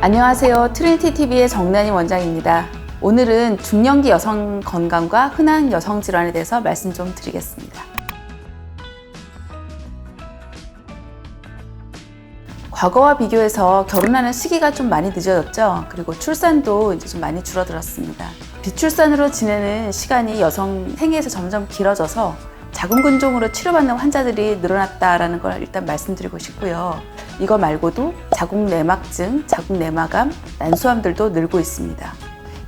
안녕하세요. 트리니티 TV의 정난희 원장입니다. 오늘은 중년기 여성 건강과 흔한 여성 질환에 대해서 말씀 좀 드리겠습니다. 과거와 비교해서 결혼하는 시기가 좀 많이 늦어졌죠. 그리고 출산도 이제 좀 많이 줄어들었습니다. 비출산으로 지내는 시간이 여성 생애에서 점점 길어져서 자궁근종으로 치료받는 환자들이 늘어났다라는 걸 일단 말씀드리고 싶고요. 이거 말고도 자궁내막증, 자궁내마감, 난소암들도 늘고 있습니다.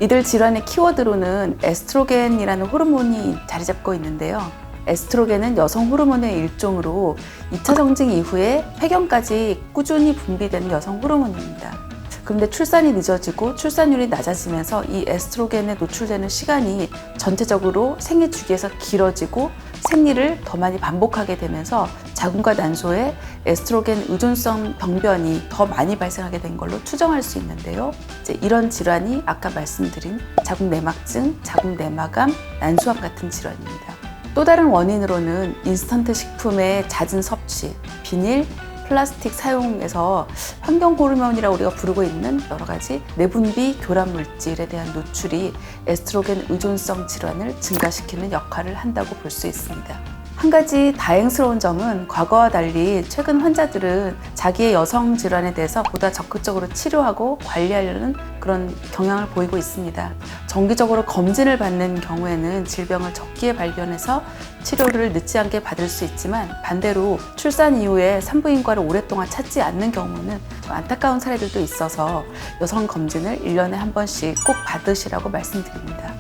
이들 질환의 키워드로는 에스트로겐이라는 호르몬이 자리 잡고 있는데요. 에스트로겐은 여성 호르몬의 일종으로 2차 성징 이후에 폐경까지 꾸준히 분비되는 여성 호르몬입니다. 그런데 출산이 늦어지고 출산율이 낮아지면서 이 에스트로겐에 노출되는 시간이 전체적으로 생리 주기에서 길어지고 생리를 더 많이 반복하게 되면서 자궁과 난소에 에스트로겐 의존성 병변이 더 많이 발생하게 된 걸로 추정할 수 있는데요. 이제 이런 질환이 아까 말씀드린 자궁내막증, 자궁내마감, 난소암 같은 질환입니다. 또 다른 원인으로는 인스턴트 식품의 잦은 섭취, 비닐, 플라스틱 사용에서 환경 호르몬이라고 우리가 부르고 있는 여러 가지 내분비 교란 물질에 대한 노출이 에스트로겐 의존성 질환을 증가시키는 역할을 한다고 볼 수 있습니다. 한 가지 다행스러운 점은 과거와 달리 최근 환자들은 자기의 여성 질환에 대해서 보다 적극적으로 치료하고 관리하려는 그런 경향을 보이고 있습니다. 정기적으로 검진을 받는 경우에는 질병을 적기에 발견해서 치료를 늦지 않게 받을 수 있지만 반대로 출산 이후에 산부인과를 오랫동안 찾지 않는 경우는 좀 안타까운 사례들도 있어서 여성 검진을 1년에 한 번씩 꼭 받으시라고 말씀드립니다.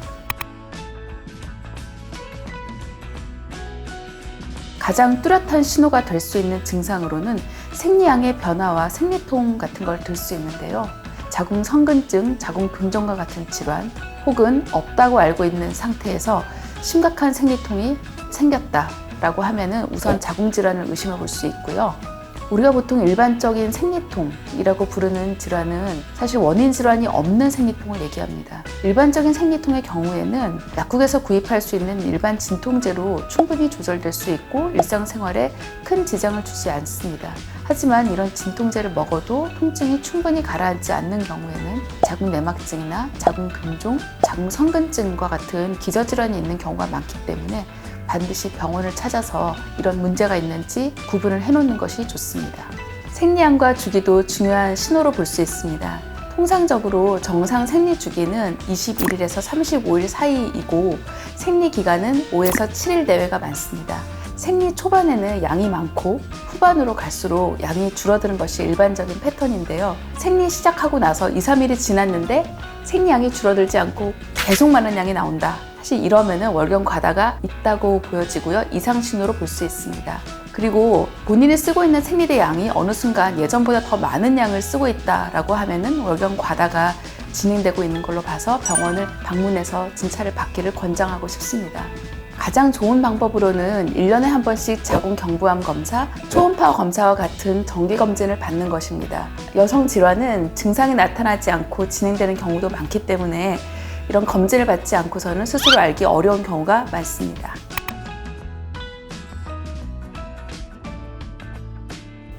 가장 뚜렷한 신호가 될 수 있는 증상으로는 생리양의 변화와 생리통 같은 걸 들 수 있는데요. 자궁 성근증, 자궁 근종과 같은 질환 혹은 없다고 알고 있는 상태에서 심각한 생리통이 생겼다라고 하면은 우선 자궁 질환을 의심해 볼 수 있고요. 우리가 보통 일반적인 생리통이라고 부르는 질환은 사실 원인 질환이 없는 생리통을 얘기합니다. 일반적인 생리통의 경우에는 약국에서 구입할 수 있는 일반 진통제로 충분히 조절될 수 있고 일상생활에 큰 지장을 주지 않습니다. 하지만 이런 진통제를 먹어도 통증이 충분히 가라앉지 않는 경우에는 자궁내막증이나 자궁근종, 자궁성근증과 같은 기저질환이 있는 경우가 많기 때문에 반드시 병원을 찾아서 이런 문제가 있는지 구분을 해놓는 것이 좋습니다. 생리양과 주기도 중요한 신호로 볼 수 있습니다. 통상적으로 정상 생리 주기는 21일에서 35일 사이이고 생리 기간은 5에서 7일 내외가 많습니다. 생리 초반에는 양이 많고 후반으로 갈수록 양이 줄어드는 것이 일반적인 패턴인데요. 생리 시작하고 나서 2, 3일이 지났는데 생리양이 줄어들지 않고 계속 많은 양이 나온다. 사실 이러면은 월경 과다가 있다고 보여지고요. 이상 신호로 볼 수 있습니다. 그리고 본인이 쓰고 있는 생리대 양이 어느 순간 예전보다 더 많은 양을 쓰고 있다라고 하면은 월경 과다가 진행되고 있는 걸로 봐서 병원을 방문해서 진찰을 받기를 권장하고 싶습니다. 가장 좋은 방법으로는 1년에 한 번씩 자궁 경부암 검사, 초음파 검사와 같은 정기 검진을 받는 것입니다. 여성 질환은 증상이 나타나지 않고 진행되는 경우도 많기 때문에 이런 검진을 받지 않고서는 스스로 알기 어려운 경우가 많습니다.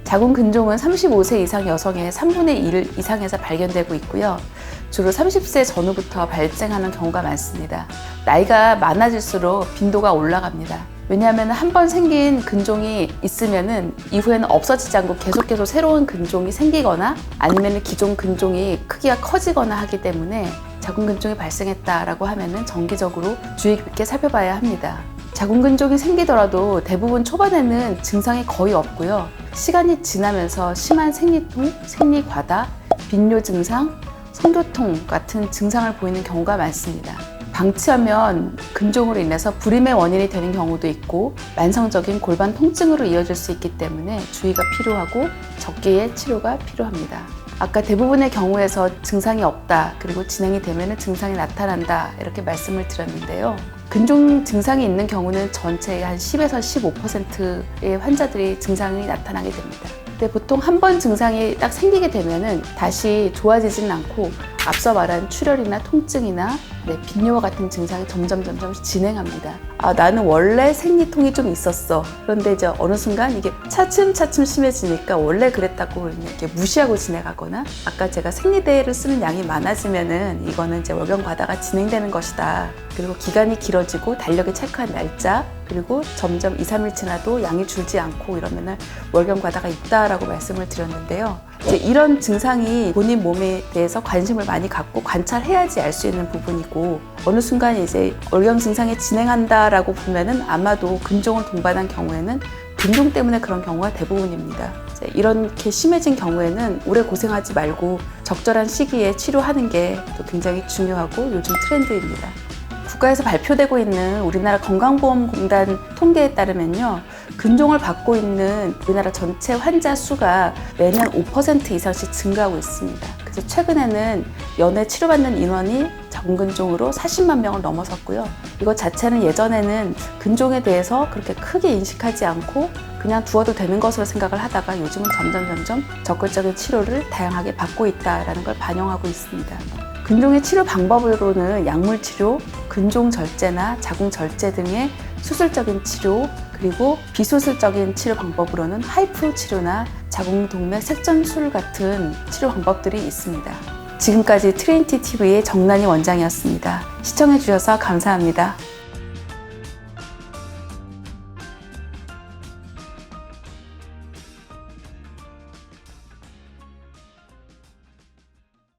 자궁 근종은 35세 이상 여성의 3분의 1 이상에서 발견되고 있고요. 주로 30세 전후부터 발생하는 경우가 많습니다. 나이가 많아질수록 빈도가 올라갑니다. 왜냐하면 한 번 생긴 근종이 있으면은 이후에는 없어지지 않고 계속 계속 새로운 근종이 생기거나 아니면 기존 근종이 크기가 커지거나 하기 때문에 자궁 근종이 발생했다라고 하면은 정기적으로 주의 깊게 살펴봐야 합니다. 자궁 근종이 생기더라도 대부분 초반에는 증상이 거의 없고요. 시간이 지나면서 심한 생리통, 생리 과다, 빈뇨 증상, 성교통 같은 증상을 보이는 경우가 많습니다. 방치하면 근종으로 인해서 불임의 원인이 되는 경우도 있고 만성적인 골반 통증으로 이어질 수 있기 때문에 주의가 필요하고 적기의 치료가 필요합니다. 아까 대부분의 경우에서 증상이 없다 그리고 진행이 되면 증상이 나타난다 이렇게 말씀을 드렸는데요. 근종 증상이 있는 경우는 전체의 한 10에서 15%의 환자들이 증상이 나타나게 됩니다. 근데 보통 한 번 증상이 딱 생기게 되면은 다시 좋아지지는 않고 앞서 말한 출혈이나 통증이나 네, 빈뇨와 같은 증상이 점점 점점 진행합니다. 아, 나는 원래 생리통이 좀 있었어. 그런데 이제 어느 순간 이게 차츰차츰 심해지니까 원래 그랬다고 이렇게 무시하고 지나가거나 아까 제가 생리대를 쓰는 양이 많아지면은 이거는 이제 월경 과다가 진행되는 것이다. 그리고 기간이 길어지고 달력에 체크한 날짜 그리고 점점 2, 3일 지나도 양이 줄지 않고 이러면은 월경 과다가 있다라고 말씀을 드렸는데요. 이제 이런 증상이 본인 몸에 대해서 관심을 많이 갖고 관찰해야지 알 수 있는 부분이고 어느 순간 이제 월경 증상이 진행한다라고 보면은 아마도 근종을 동반한 경우에는 근종 때문에 그런 경우가 대부분입니다. 이렇게 심해진 경우에는 오래 고생하지 말고 적절한 시기에 치료하는 게 또 굉장히 중요하고 요즘 트렌드입니다. 국가에서 발표되고 있는 우리나라 건강보험공단 통계에 따르면요. 근종을 받고 있는 우리나라 전체 환자 수가 매년 5% 이상씩 증가하고 있습니다. 그래서 최근에는 연애 치료받는 인원이 정근종으로 40만 명을 넘어섰고요. 이것 자체는 예전에는 근종에 대해서 그렇게 크게 인식하지 않고 그냥 두어도 되는 것으로 생각을 하다가 요즘은 점점 점점 적극적인 치료를 다양하게 받고 있다라는 걸 반영하고 있습니다. 근종의 치료 방법으로는 약물 치료, 근종 절제나 자궁 절제 등의 수술적인 치료, 그리고 비수술적인 치료 방법으로는 하이프 치료나 자궁 동맥 색전술 같은 치료 방법들이 있습니다. 지금까지 트레인티 TV의 정난이 원장이었습니다. 시청해주셔서 감사합니다.